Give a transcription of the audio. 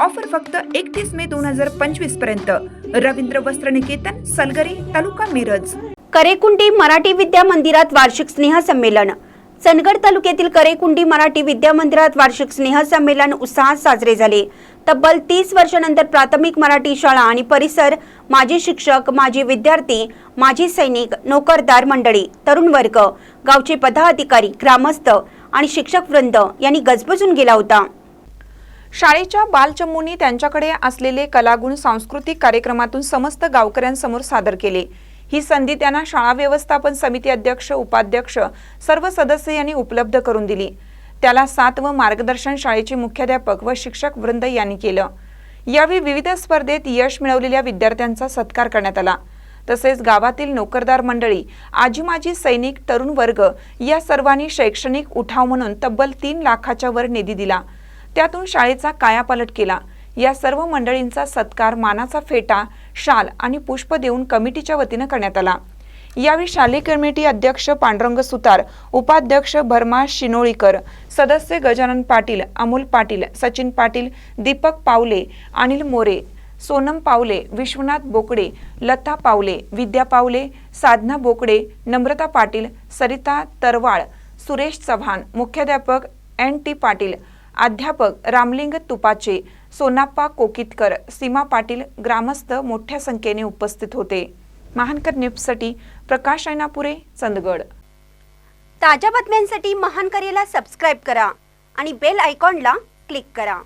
Offer फक्त एकतीस मे दोन हजार पंचवीसपर्यंत. रवींद्र वस्त्र निकेतन सलगरे तालुका मिरज. करेकुंडी मराठी विद्या मंदिरात वार्षिक स्नेह संमेलन. चंदगड तालुक्यातील करेकुंडी मराठी विद्या मंदिरात वार्षिक स्नेह संमेलन उत्साहात साजरे झाले. तब्बल तीस वर्षानंतर प्राथमिक मराठी शाळा आणि परिसर माजी शिक्षक माजी विद्यार्थी माजी सैनिक नोकरदार मंडळी तरुण वर्ग गावचे पदाधिकारी ग्रामस्थ आणि शिक्षक वृंद यांनी गजबजून गेला होता. शाळेच्या बालचमूंनी त्यांच्याकडे असलेले कलागुण सांस्कृतिक कार्यक्रमातून समस्त गावकऱ्यांसमोर सादर केले. ही संधी त्यांना शाळा व्यवस्थापन समिती अध्यक्ष उपाध्यक्ष सर्व सदस्य यांनी उपलब्ध करून दिली. त्याला सात व मार्गदर्शन शाळेचे मुख्याध्यापक व शिक्षक वृंद यांनी केलं. यावेळी विविध स्पर्धेत यश मिळवलेल्या विद्यार्थ्यांचा सत्कार करण्यात आला. तसेच गावातील नोकरदार मंडळी आजी माजी सैनिक तरुण वर्ग या सर्वांनी शैक्षणिक उठाव म्हणून तब्बल तीन लाखाच्या वर निधी दिला. त्यातून शाळेचा कायापालट केला. या सर्व मंडळींचा सत्कार मानाचा फेटा शाल आणि पुष्प देऊन कमिटीच्या वतीनं करण्यात आला. यावेळी शालेय कमिटी अध्यक्ष पांडुरंग सुतार उपाध्यक्ष भरमा शिनोळीकर सदस्य गजानन पाटील अमोल पाटील सचिन पाटील दीपक पावले अनिल मोरे सोनम पावले विश्वनाथ बोकडे लता पावले विद्या पावले साधना बोकडे नम्रता पाटील सरिता तरवाळ सुरेश चव्हाण मुख्याध्यापक एन टी पाटील अध्यापक रामलिंग तुपाचे सोनाप्पा कोकितकर सीमा पाटील ग्रामस्थ मोठ्या संख्येने उपस्थित होते. महानकर न्यूजसाठी प्रकाश ऐनापुरे चंदगड. ताज्या बातम्यांसाठी महानकरेला सबस्क्राईब करा आणि बेल आयकॉनला क्लिक करा.